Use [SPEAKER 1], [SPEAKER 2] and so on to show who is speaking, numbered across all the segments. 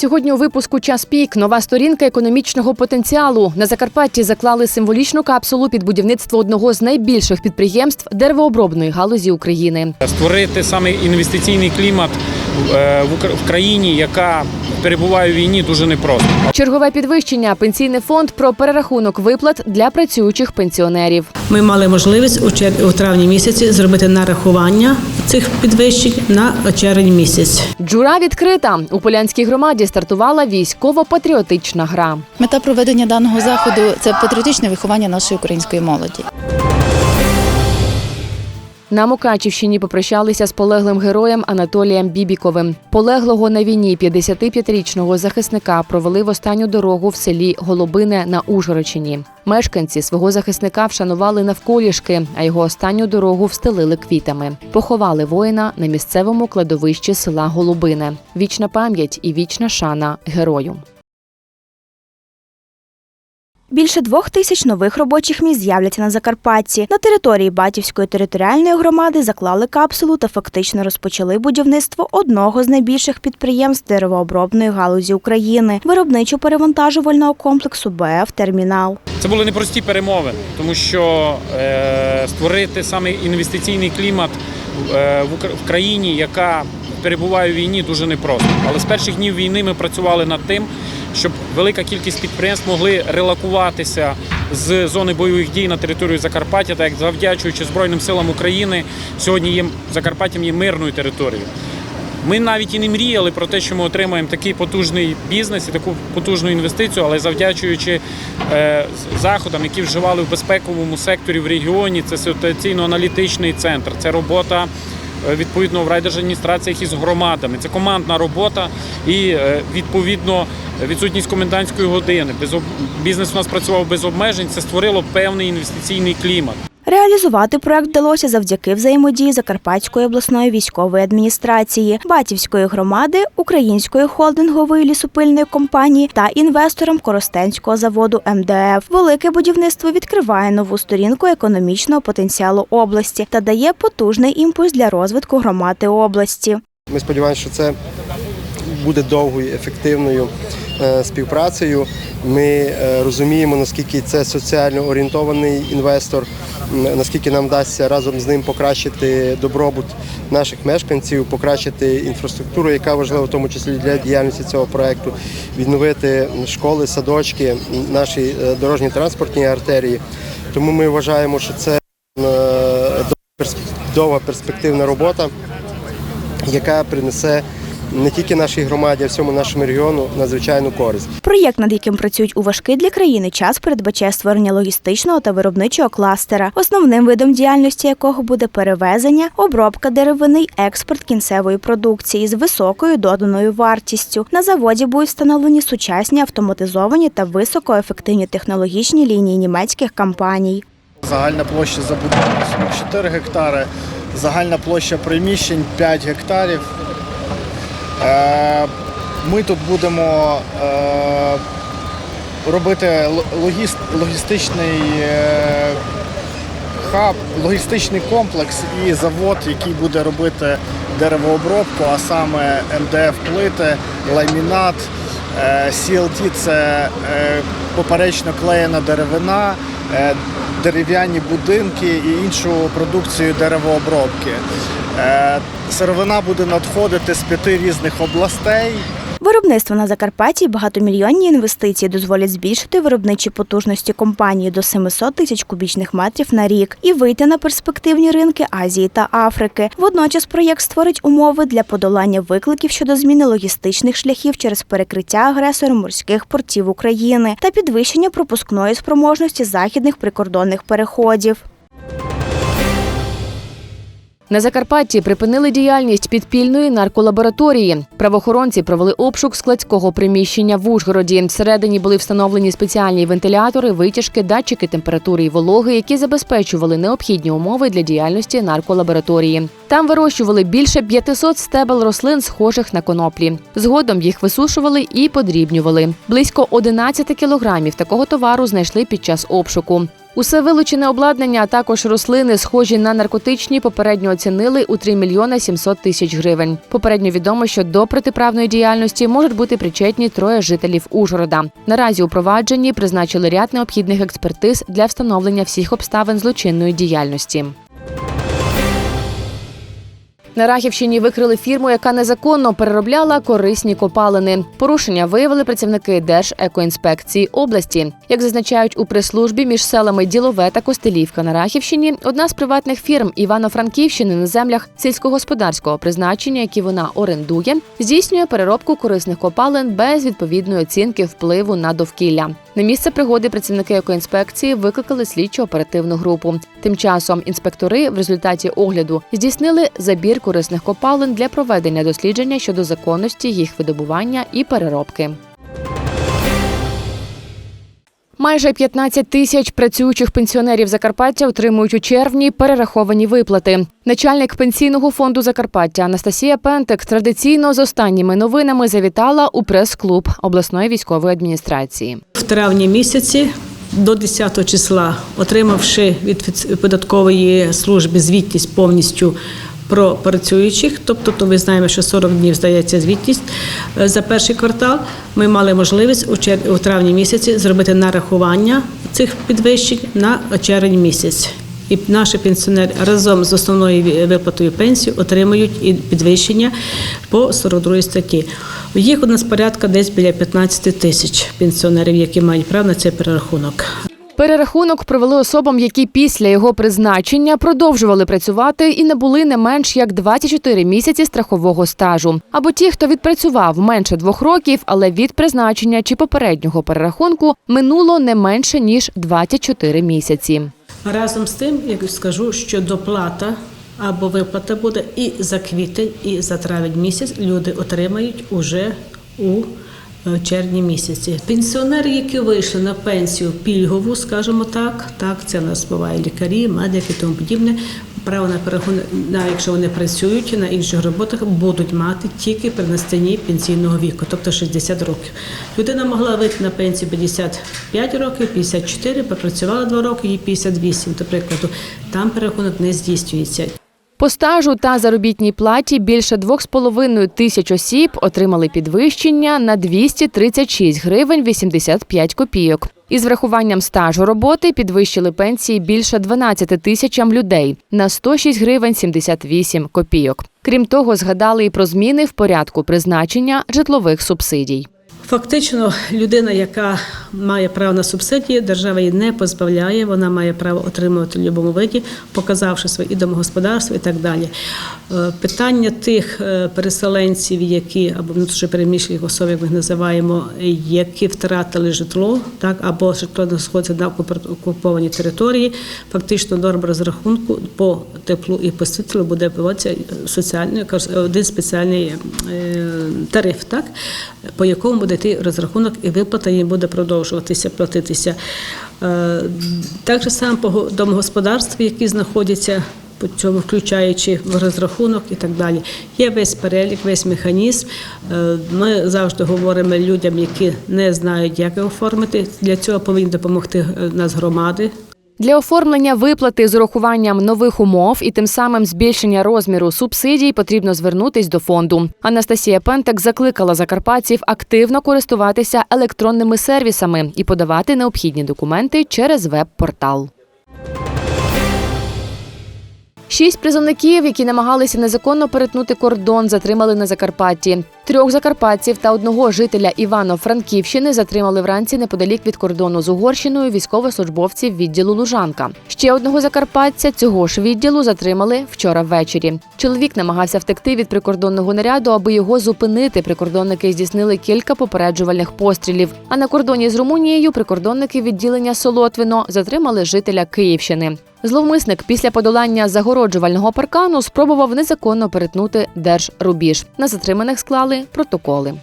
[SPEAKER 1] Сьогодні у випуску час пік нова сторінка економічного потенціалу. На Закарпатті заклали символічну капсулу під будівництво одного з найбільших підприємств деревообробної галузі України.
[SPEAKER 2] створити саме інвестиційний клімат е, в країні, яка перебуває в війні, дуже непросто.
[SPEAKER 1] Чергове підвищення. Пенсійний фонд про перерахунок виплат для працюючих пенсіонерів.
[SPEAKER 3] Ми мали можливість у, травні місяці зробити нарахування цих підвищень на червень місяць.
[SPEAKER 1] Джура відкрита. У Полянській громаді стартувала військово-патріотична гра.
[SPEAKER 4] Мета проведення даного заходу це патріотичне виховання нашої української молоді.
[SPEAKER 1] На Мукачівщині попрощалися з полеглим героєм Анатолієм Бібіковим. Полеглого на війні 55-річного захисника провели в останню дорогу в селі Голубине на Ужгородщині. Мешканці свого захисника вшанували навколішки, а його останню дорогу встелили квітами. Поховали воїна на місцевому кладовищі села Голубине. Вічна пам'ять і вічна шана герою.
[SPEAKER 5] Більше двох тисяч нових робочих місць з'являться на Закарпатті. На території Батівської територіальної громади заклали капсулу та фактично розпочали будівництво одного з найбільших підприємств деревообробної галузі України виробничо-перевантажувального комплексу БФ Термінал.
[SPEAKER 2] Це були непрості перемовини, тому що е, створити саме інвестиційний клімат е, в країні, яка перебуває в війні, дуже непросто. Але з перших днів війни ми працювали над тим, щоб велика кількість підприємств могли релокуватися з зони бойових дій на територію Закарпаття, так як завдячуючи Збройним силам України, сьогодні є Закарпаттям є мирною територією. Ми навіть і не мріяли про те, що ми отримаємо такий потужний бізнес і таку потужну інвестицію, але завдячуючи е, заходам, які вживали в безпековому секторі в регіоні, це ситуаційно-аналітичний центр, це робота. е, Відповідно в райдержадміністраціях із громадами. Це командна робота і е, відповідно відсутність комендантської години. Бізнес у нас працював без обмежень. Це створило певний інвестиційний клімат.
[SPEAKER 5] Реалізувати проект вдалося завдяки взаємодії Закарпатської обласної військової адміністрації, Батівської громади, Української холдингової лісопильної компанії та інвесторам Коростенського заводу МДФ. Велике будівництво відкриває нову сторінку економічного потенціалу області та дає потужний імпульс для розвитку громади області.
[SPEAKER 6] Ми сподіваємося, що це буде довгою, ефективною співпрацею. Ми е, розуміємо, наскільки це соціально орієнтований інвестор, наскільки нам вдасться разом з ним покращити добробут наших мешканців, покращити інфраструктуру, яка важлива в тому числі для діяльності цього проекту, відновити школи, садочки, наші е, дорожні транспортні артерії. Тому ми вважаємо, що це е, довга перспективна робота яка принесе не тільки нашій громаді, а всьому нашому регіону надзвичайну користь.
[SPEAKER 5] Проєкт, над яким працюють у важкий для країни час, передбачає створення логістичного та виробничого кластера, основним видом діяльності якого буде перевезення, обробка деревини й експорт кінцевої продукції з високою доданою вартістю. На заводі будуть встановлені сучасні автоматизовані та високоефективні технологічні лінії німецьких компаній.
[SPEAKER 7] Загальна площа забудови 44 гектари, загальна площа приміщень 5 гектарів. Е, Ми тут будемо е, робити логіст- логістичний е, хаб, логістичний комплекс і завод, який буде робити деревообробку, а саме МДФ плити, ламінат, CLT – це поперечно клеєна деревина, дерев'яні будинки і іншу продукцію деревообробки. Е, Сировина буде надходити з п'яти різних областей.
[SPEAKER 5] Виробництво на Закарпатті багатомільйонні інвестиції дозволять збільшити виробничі потужності компанії до 700 тисяч кубічних метрів на рік і вийти на перспективні ринки Азії та Африки. Водночас проєкт створить умови для подолання викликів щодо зміни логістичних шляхів через перекриття агресором морських портів України та підвищення пропускної спроможності західних прикордонних переходів.
[SPEAKER 1] На Закарпатті припинили діяльність підпільної нарколабораторії. Правоохоронці провели обшук складського приміщення в Ужгороді. Всередині були встановлені спеціальні вентилятори, витяжки, датчики температури і вологи, які забезпечували необхідні умови для діяльності нарколабораторії. Там вирощували більше 500 стебел рослин, схожих на коноплі. Згодом їх висушували і подрібнювали. Близько 11 кілограмів такого товару знайшли під час обшуку. Усе вилучене обладнання, а також рослини, схожі на наркотичні, попередньо оцінили у 3 мільйона 700 тисяч гривень. Попередньо відомо, що до протиправної діяльності можуть бути причетні троє жителів Ужгорода. Наразі у провадженні призначили ряд необхідних експертиз для встановлення всіх обставин злочинної діяльності. На Рахівщині викрили фірму, яка незаконно переробляла корисні копалини. Порушення виявили працівники Держекоінспекції області. Як зазначають у прес-службі між селами Ділове та Костелівка на Рахівщині, одна з приватних фірм Івано-Франківщини на землях сільськогосподарського призначення, які вона орендує, здійснює переробку корисних копалин без відповідної оцінки впливу на довкілля. На місце пригоди працівники екоінспекції викликали слідчо оперативну групу. Тим часом інспектори в результаті огляду здійснили забір корисних копалин для проведення дослідження щодо законності їх видобування і переробки. Майже 15 тисяч працюючих пенсіонерів Закарпаття отримують у червні перераховані виплати. Начальник пенсійного фонду Закарпаття Анастасія Пентек традиційно з останніми новинами завітала у прес-клуб обласної військової адміністрації.
[SPEAKER 3] В травні місяці до 10 числа, отримавши від податкової служби звітність повністю про працюючих, тобто то ми знаємо, що 40 днів здається звітність е, за перший квартал. Ми мали можливість у чер- у травні місяці зробити нарахування цих підвищень на червень місяць. І наші пенсіонери разом з основною виплатою пенсії отримують і підвищення по 42 статті. Їх у нас порядка десь біля 15 тисяч пенсіонерів, які мають право на цей перерахунок.
[SPEAKER 1] Перерахунок провели особам, які після його призначення продовжували працювати і не були не менш як 24 місяці страхового стажу. Або ті, хто відпрацював менше двох років, але від призначення чи попереднього перерахунку минуло не менше ніж 24 місяці.
[SPEAKER 3] Разом з тим, як скажу, що доплата або виплата буде і за квітень, і за травень місяць люди отримають уже у червні місяці. Пенсіонери, які вийшли на пенсію пільгову, скажімо так, так це нас буває лікарі, медики тому подібне. Право на на якщо вони працюють на інших роботах, будуть мати тільки при настанні пенсійного віку, тобто 60 років. Людина могла вийти на пенсію 55 років, 54, попрацювала 2 роки, їй 58, до прикладу. Там перерахунок не здійснюється.
[SPEAKER 1] По стажу та заробітній платі більше 2,5 тисяч осіб отримали підвищення на 236 гривень 85 копійок. Із врахуванням стажу роботи підвищили пенсії більше 12 тисячам людей на 106 гривень 78 копійок. Крім того, згадали і про зміни в порядку призначення житлових субсидій.
[SPEAKER 3] Фактично, людина, яка має право на субсидії, держава її не позбавляє, вона має право отримувати в будь-якому виді, показавши своє і домогосподарство і так далі. Е, Питання тих е, переселенців, які або внутрішньопереміщених особ, як ми їх називаємо, які втратили житло, так або житло знаходиться на окупованій території, фактично норма розрахунку по теплу і по світлу буде вводитися соціальний один спеціальний е, тариф, так по якому буде йти розрахунок і виплата їм буде продовжуватися платитися. Е, Так само по го- домогосподарстві, які знаходяться по цьому, включаючи в розрахунок і так далі. Є весь перелік, весь механізм. Е, Ми завжди говоримо людям, які не знають, як оформити. Для цього повинні допомогти е, нас громади,
[SPEAKER 1] Для оформлення виплати з урахуванням нових умов і тим самим збільшення розміру субсидій потрібно звернутись до фонду. Анастасія Пентек закликала закарпатців активно користуватися електронними сервісами і подавати необхідні документи через веб-портал. Шість призовників, які намагалися незаконно перетнути кордон, затримали на Закарпатті. Трьох закарпатців та одного жителя Івано-Франківщини затримали вранці неподалік від кордону з Угорщиною військовослужбовців відділу Лужанка. Ще одного закарпатця цього ж відділу затримали вчора ввечері. Чоловік намагався втекти від прикордонного наряду, аби його зупинити. Прикордонники здійснили кілька попереджувальних пострілів. А на кордоні з Румунією прикордонники відділення Солотвино затримали жителя Київщини. Зловмисник після подолання загороджувального паркану спробував незаконно перетнути держрубіж. На затриманих склали протоколи.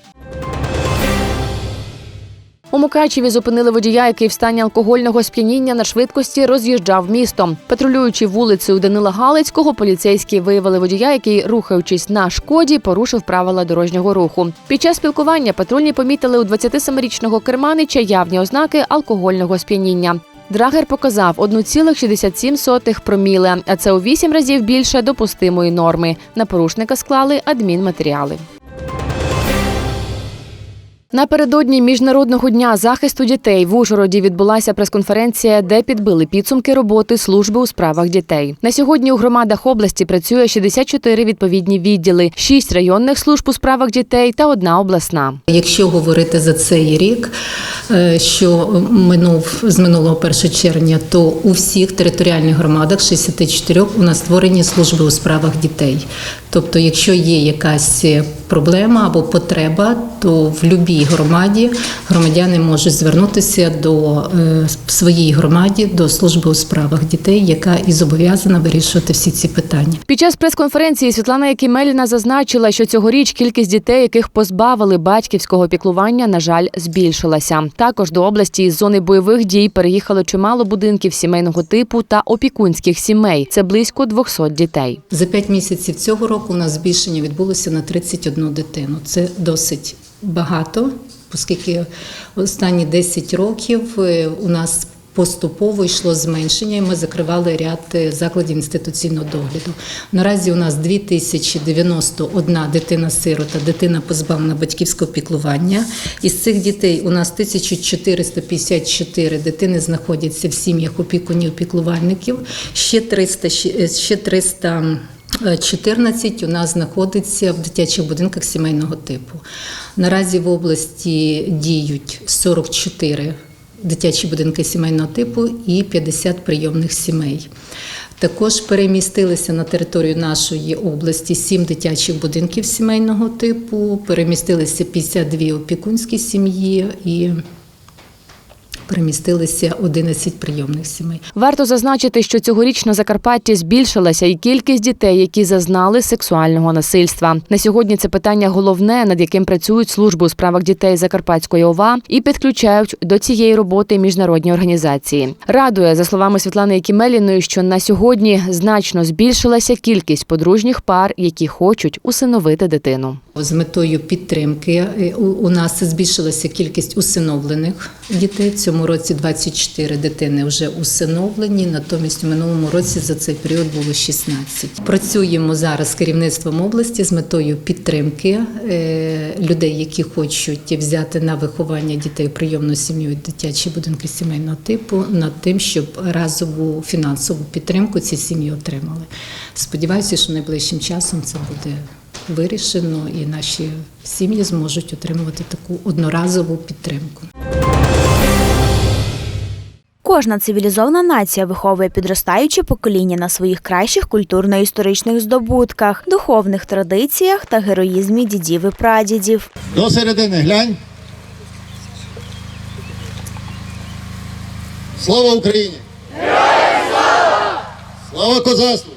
[SPEAKER 1] У Мукачеві зупинили водія, який в стані алкогольного сп'яніння на швидкості роз'їжджав містом. Патрулюючи вулицею Данила Галицького, поліцейські виявили водія, який, рухаючись на шкоді, порушив правила дорожнього руху. Під час спілкування патрульні помітили у 27-річного керманича явні ознаки алкогольного сп'яніння. Драгер показав 1,67 проміле, а це у 8 разів більше допустимої норми. На порушника склали адмінматеріали. Напередодні міжнародного дня захисту дітей в Ужгороді відбулася прес-конференція, де підбили підсумки роботи служби у справах дітей. На сьогодні у громадах області працює 64 відповідні відділи, 6 районних служб у справах дітей та одна обласна.
[SPEAKER 8] Якщо говорити за цей рік, е, що минув з минулого 1 червня, то у всіх територіальних громадах 64 у нас створені служби у справах дітей. Тобто, якщо є якась проблема або потреба, то в будь-якій громаді громадяни можуть звернутися до е, своїй громаді, до служби у справах дітей, яка і зобов'язана вирішувати всі ці питання.
[SPEAKER 1] Під час прес-конференції Світлана Якимеліна зазначила, що цьогоріч кількість дітей, яких позбавили батьківського піклування, на жаль, збільшилася. Також до області із зони бойових дій переїхало чимало будинків сімейного типу та опікунських сімей. Це близько 200 дітей.
[SPEAKER 8] За п'ять місяців цього року у нас збільшення відбулося на 31 дитину. Це досить багато, оскільки останні 10 років е, у нас поступово йшло зменшення, і ми закривали ряд е, закладів інституційного догляду. Наразі у нас 2091 дитина-сирота, дитина позбавлена батьківського піклування. Із цих дітей у нас 1454 дитини знаходяться в сім'ях опікунів піклувальників. Ще 300, ще- ще 300 14 у нас знаходиться в дитячих будинках сімейного типу. Наразі в області діють 44 дитячі будинки сімейного типу і 50 прийомних сімей. Також перемістилися на територію нашої області 7 дитячих будинків сімейного типу, перемістилися 52 опікунські сім'ї і перемістилися 11 прийомних сімей.
[SPEAKER 1] Варто зазначити, що цьогоріч на Закарпатті збільшилася і кількість дітей, які зазнали сексуального насильства. На сьогодні це питання головне, над яким працюють служби у справах дітей Закарпатської ОВА і підключають до цієї роботи міжнародні організації. Радує за словами Світлани Якімеліної, що на сьогодні значно збільшилася кількість подружніх пар, які хочуть усиновити дитину.
[SPEAKER 8] З метою підтримки е, у- нас збільшилася кількість усиновлених дітей. В цьому році 24 дитини вже усиновлені. Натомість у минулому році за цей період було 16. Працюємо зараз з керівництвом області з метою підтримки е, людей, які хочуть взяти на виховання дітей прийомну сім'ю дитячі будинки сімейного типу, над тим, щоб разову фінансову підтримку ці сім'ї отримали. Сподіваюся, що найближчим часом це буде вирішено, і наші сім'ї зможуть отримувати таку одноразову підтримку.
[SPEAKER 5] Кожна цивілізована нація виховує підростаюче покоління на своїх кращих культурно-історичних здобутках, духовних традиціях та героїзмі дідів і прадідів.
[SPEAKER 9] До середини глянь. Слава Україні! слава! Слава козацтву!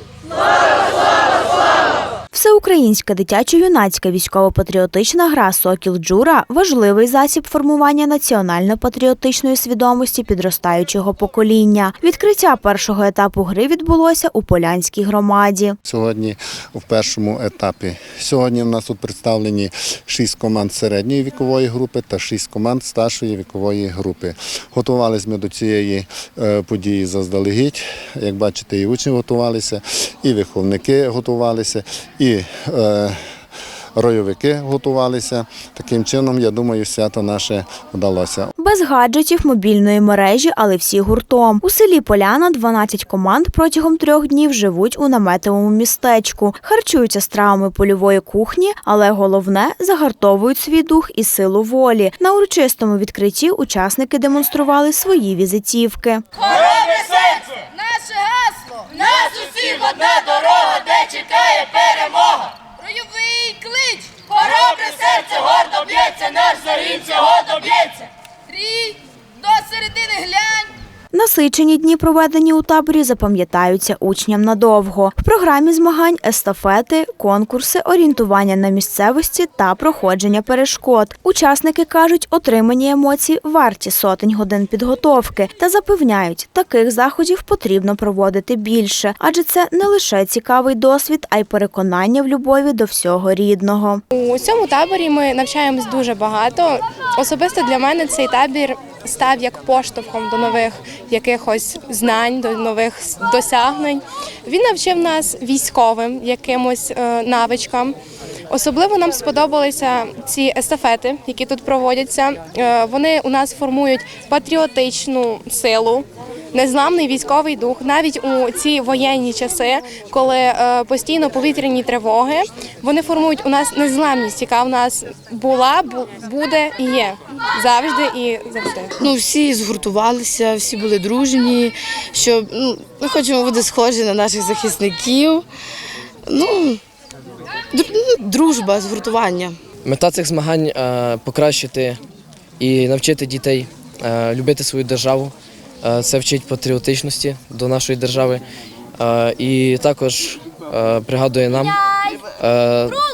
[SPEAKER 5] Всеукраїнська дитячо-юнацька військово-патріотична гра Сокіл Джура важливий засіб формування національно-патріотичної свідомості підростаючого покоління. Відкриття першого етапу гри відбулося у Полянській громаді.
[SPEAKER 9] Сьогодні в першому етапі. Сьогодні в нас тут представлені шість команд середньої вікової групи та шість команд старшої вікової групи. Готувалися ми до цієї е, події заздалегідь. Як бачите, і учні готувалися, і виховники готувалися, і е, ройовики готувалися. Таким чином, я думаю, свято наше вдалося.
[SPEAKER 5] Без гаджетів, мобільної мережі, але всі гуртом. У селі Поляна 12 команд протягом трьох днів живуть у наметовому містечку, харчуються стравами польової кухні, але головне загартовують свій дух і силу волі. На урочистому відкритті учасники демонстрували свої візитівки.
[SPEAKER 10] Наше нас усіх одна дорога, де чекає перемога! Ройовий клич! Хоробре серце гордо б'ється, наш загін цього доб'ється! Рій, до середини глянь!
[SPEAKER 5] Насичені дні, проведені у таборі, запам'ятаються учням надовго. В програмі змагань естафети, конкурси, орієнтування на місцевості та проходження перешкод. Учасники кажуть, отримані емоції варті сотень годин підготовки та запевняють, таких заходів потрібно проводити більше, адже це не лише цікавий досвід, а й переконання в любові до всього рідного.
[SPEAKER 11] У цьому таборі ми навчаємось дуже багато. Особисто для мене цей табір став як поштовхом до нових якихось знань, до нових досягнень. Він навчив нас військовим якимось е, навичкам. Особливо нам сподобалися ці естафети, які тут проводяться. Е, Вони у нас формують патріотичну силу, незламний військовий дух, навіть у ці воєнні часи, коли е, постійно повітряні тривоги, вони формують у нас незламність, яка в нас була, буде і є завжди і завжди.
[SPEAKER 12] Ну, всі згуртувалися, всі були дружні, що ну, ми хочемо бути схожі на наших захисників. Ну, ну, дружба, згуртування.
[SPEAKER 13] Мета цих змагань е, покращити і навчити дітей е, любити свою державу. Е, Це вчить патріотичності до нашої держави. І також пригадує нам,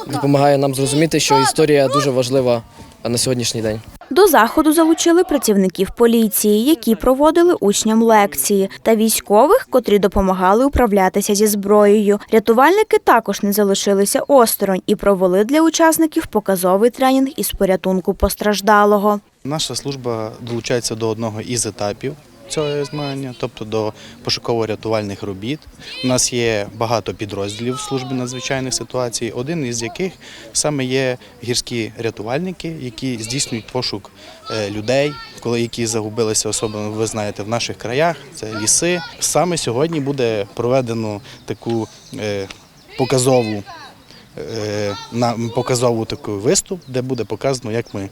[SPEAKER 13] допомагає нам зрозуміти, що історія дуже важлива на сьогоднішній день.
[SPEAKER 5] До заходу залучили працівників поліції, які проводили учням лекції, та військових, котрі допомагали управлятися зі зброєю. Рятувальники також не залишилися осторонь і провели для учасників показовий тренінг із порятунку постраждалого.
[SPEAKER 14] Наша служба долучається до одного із етапів цього змагання, тобто до пошуково-рятувальних робіт. У нас є багато підрозділів служби надзвичайних ситуацій, один із яких саме є гірські рятувальники, які здійснюють пошук е, людей, коли які загубилися, особливо ви знаєте, в наших краях. Це ліси. Саме сьогодні буде проведено таку е, показову. е, На показову таку виступ, де буде показано, як ми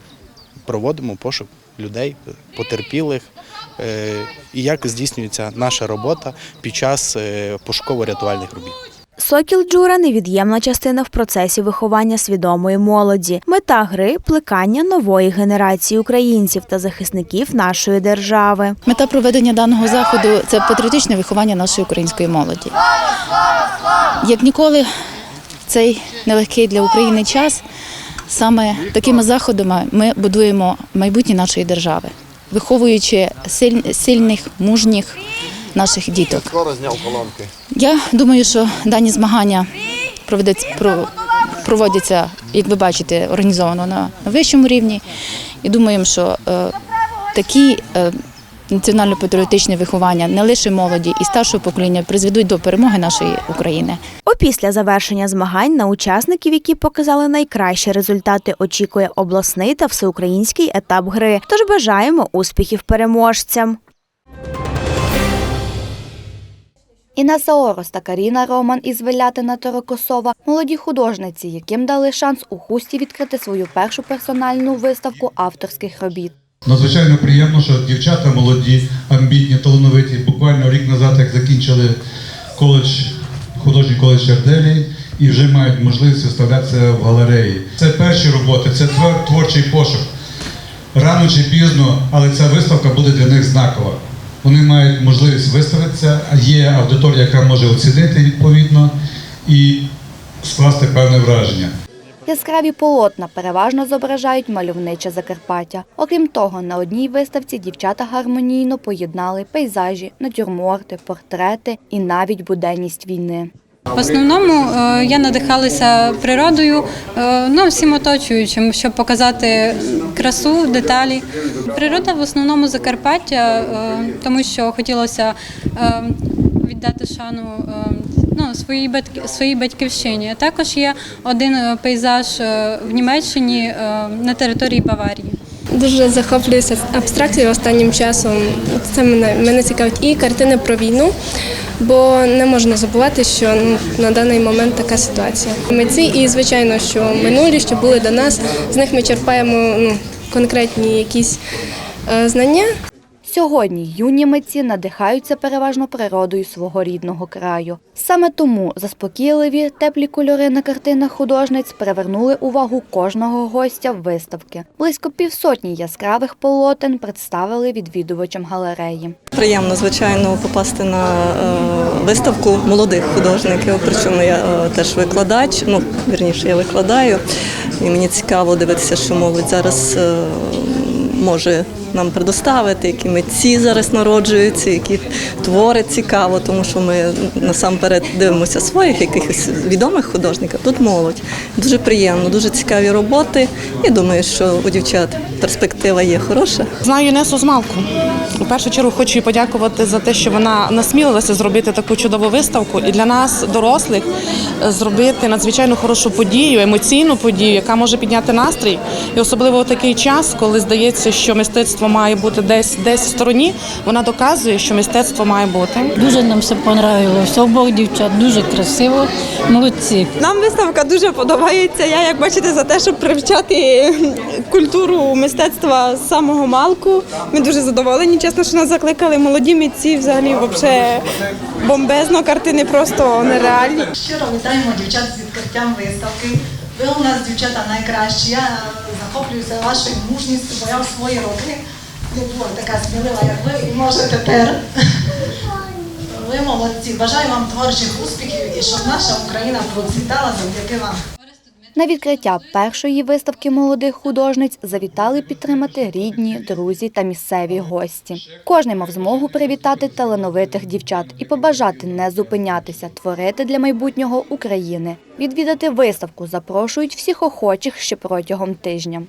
[SPEAKER 14] проводимо пошук людей, потерпілих, е, і як здійснюється наша робота під час е, пошуково-рятувальних робіт.
[SPEAKER 5] Сокіл Джура невід'ємна частина в процесі виховання свідомої молоді. Мета гри плекання нової генерації українців та захисників нашої держави.
[SPEAKER 4] Мета проведення даного заходу це патріотичне виховання нашої української молоді. Як ніколи, цей нелегкий для України час саме такими заходами ми будуємо майбутнє нашої держави, виховуючи сильних, мужніх наших діток. Я думаю, що дані змагання проводяться, як ви бачите, організовано на вищому рівні. І думаємо, що е, такі е, національно-патріотичне виховання не лише молоді і старшого покоління призведуть до перемоги нашої України.
[SPEAKER 5] Опісля завершення змагань на учасників, які показали найкращі результати, очікує обласний та всеукраїнський етап гри. Тож бажаємо успіхів переможцям.
[SPEAKER 15] Інна Саорос та Каріна Роман із Велятина Торокосова – молоді художниці, яким дали шанс у хусті відкрити свою першу персональну виставку авторських робіт.
[SPEAKER 16] Надзвичайно приємно, що дівчата молоді, амбітні, талановиті. Буквально рік назад, як закінчили коледж, художній коледж Ярделі, і вже мають можливість виставлятися в галереї. Це перші роботи, це творчий пошук. Рано чи пізно, але ця виставка буде для них знакова. Вони мають можливість виставитися, є аудиторія, яка може оцінити відповідно і скласти певне враження.
[SPEAKER 15] Яскраві полотна переважно зображають мальовниче Закарпаття. Окрім того, на одній виставці дівчата гармонійно поєднали пейзажі, натюрморти, портрети і навіть буденність війни.
[SPEAKER 17] В основному е, я надихалася природою, е, ну всім оточуючим, щоб показати красу, деталі. Природа в основному Закарпаття, е, тому що хотілося віддати шану ну, своїй своїй батьківщині. Також є один е, пейзаж е, в Німеччині е, на території Баварії.
[SPEAKER 18] Дуже захоплююся абстракцією останнім часом. Це мене, мене цікавить і картини про війну, бо не можна забувати, що на даний момент така ситуація. Митці і, звичайно, що минулі, що були до нас, з них ми черпаємо ну, конкретні якісь е, знання.
[SPEAKER 15] Сьогодні юні митці надихаються переважно природою свого рідного краю. Саме тому заспокійливі теплі кольори на картинах художниць привернули увагу кожного гостя виставки. Близько півсотні яскравих полотен представили відвідувачам галереї.
[SPEAKER 19] Приємно, звичайно, попасти на е, виставку молодих художників. Причому я е, теж викладач. Ну, вірніше, я викладаю. І мені цікаво дивитися, що молодь зараз е, може нам предоставити, які митці зараз народжуються, які твори цікаво, тому що ми насамперед дивимося своїх якихось відомих художників. Тут молодь. Дуже приємно, дуже цікаві роботи. І думаю, що у дівчат перспектива є хороша.
[SPEAKER 20] Знаю Інесу з Малку. У першу чергу хочу їй подякувати за те, що вона насмілилася зробити таку чудову виставку і для нас, дорослих, зробити надзвичайно хорошу подію, емоційну подію, яка може підняти настрій. І особливо у такий час, коли здається, що мистецтво має бути десь десь в стороні. Вона доказує, що мистецтво має бути.
[SPEAKER 21] Дуже нам все понравилося. Обох дівчат дуже красиво, молодці.
[SPEAKER 22] Нам виставка дуже подобається. Я, як бачите, за те, щоб привчати культуру мистецтва з самого малку. Ми дуже задоволені. Чесно, що нас закликали молоді митці. Взагалі, взагалі бомбезно, картини просто нереальні.
[SPEAKER 7] Щиро вітаємо дівчат з відкриттям виставки. Ви у нас дівчата найкращі. Я захоплююся вашою мужністю, бо я в свої роки була така смілива, як ви, і може тепер. Ви молодці. Бажаю вам творчих успіхів і щоб наша Україна процвітала завдяки вам.
[SPEAKER 15] На відкриття першої виставки молодих художниць завітали підтримати рідні, друзі та місцеві гості. Кожний мав змогу привітати талановитих дівчат і побажати не зупинятися, творити для майбутнього України. Відвідати виставку запрошують всіх охочих ще протягом тижня.